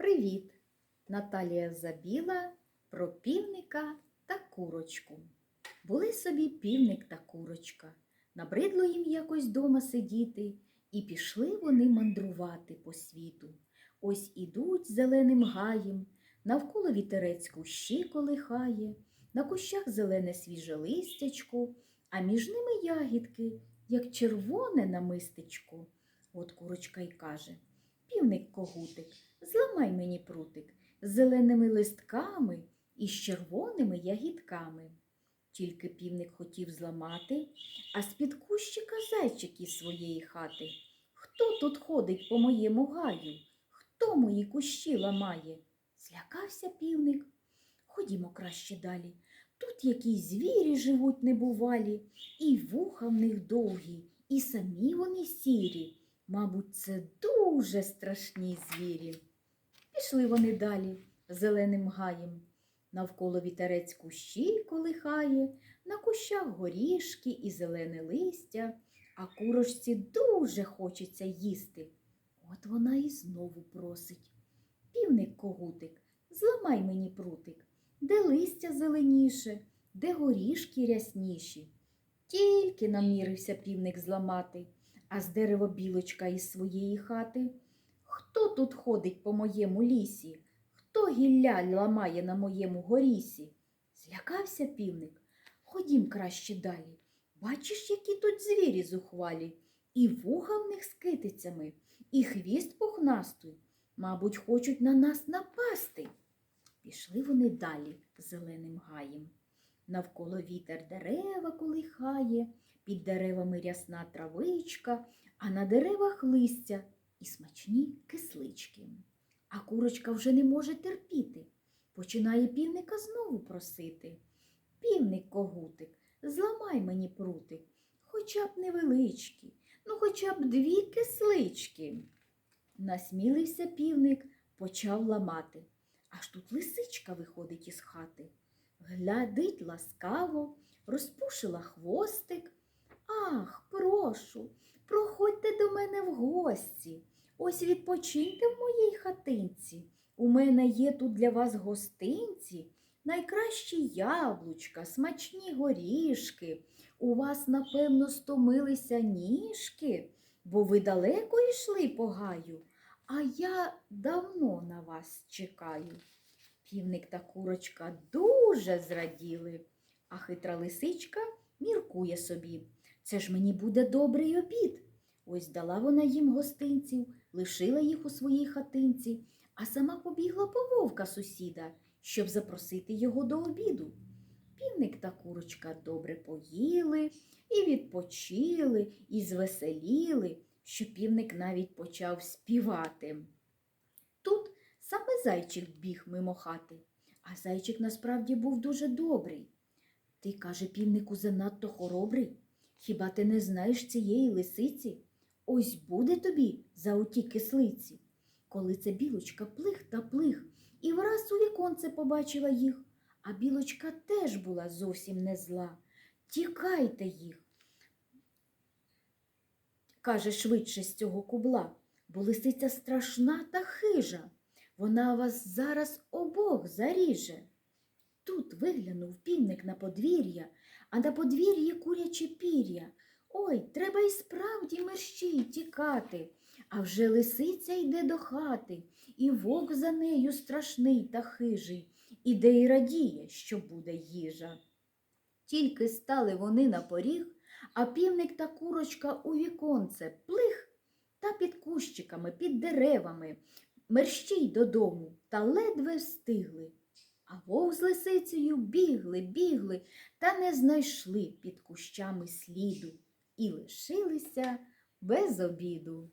Привіт! Наталія Забіла про півника та курочку. Були собі півник та курочка. Набридло їм якось дома сидіти, і пішли вони мандрувати по світу. Ось ідуть зеленим гаєм, навколо вітерець кущі колихає, на кущах зелене свіже листячко, а між ними ягідки, як червоне намистечко. От курочка й каже Півник когутик, зламай мені прутик з зеленими листками і з червоними ягідками. Тільки півник хотів зламати, а з-під кущика зайчик із своєї хати. Хто тут ходить по моєму гаю? Хто мої кущі ламає? Злякався півник. Ходімо краще далі. Тут якісь звірі живуть небувалі, і вуха в них довгі, і самі вони сірі. Мабуть, це дуже страшні звірі. Пішли вони далі зеленим гаєм. Навколо вітерець кущі колихає, на кущах горішки і зелене листя, а курочці дуже хочеться їсти. От вона і знову просить. Півник когутик, зламай мені прутик, де листя зеленіше, де горішки рясніші. Тільки намірився півник зламати, а з дерева білочка із своєї хати. Хто тут ходить по моєму лісі? Хто гілля ламає на моєму горісі? Злякався півник. Ходім краще далі. Бачиш, які тут звірі зухвалі, і вуха в них з китицями, і хвіст пухнастий. Мабуть, хочуть на нас напасти. Пішли вони далі зеленим гаєм. Навколо вітер дерева колихає, під деревами рясна травичка, а на деревах листя і смачні кислички. А курочка вже не може терпіти. Починає півника знову просити. Півник когутик, зламай мені прутик, хоча б невеличкі, ну хоча б дві кислички. Насмілився півник, почав ламати. Аж тут лисичка виходить із хати. Глядить ласкаво, розпушила хвостик. Ах, прошу, проходьте до мене в гості. Ось відпочиньте в моїй хатинці. У мене є тут для вас гостинці, найкращі яблучка, смачні горішки. У вас, напевно, стомилися ніжки, бо ви далеко йшли по гаю, а я давно на вас чекаю. Півник та курочка дуже зраділи, а хитра лисичка міркує собі. Це ж мені буде добрий обід. Ось дала вона їм гостинців, лишила їх у своїй хатинці, а сама побігла по вовка сусіда, щоб запросити його до обіду. Півник та курочка добре поїли і відпочили, і звеселіли, що півник навіть почав співати. Саме зайчик біг мимо хати, а зайчик насправді був дуже добрий. Ти, каже півнику, занадто хоробрий. Хіба ти не знаєш цієї лисиці? Ось буде тобі за оті кислиці. Коли це білочка плих та плих, і враз у віконце побачила їх, а білочка теж була зовсім не зла. Тікайте їх, каже швидше з цього кубла, бо лисиця страшна та хижа. Вона вас зараз обох заріже. Тут виглянув півник на подвір'я, а на подвір'ї куряче пір'я. Ой, треба й справді мерщій тікати. А вже лисиця йде до хати, і вовк за нею страшний та хижий, іде й радіє, що буде їжа. Тільки стали вони на поріг, а півник та курочка у віконце плих та під кущиками, під деревами, мерщій додому та ледве встигли. А вовк з лисицею бігли, бігли та не знайшли під кущами сліду і лишилися без обіду.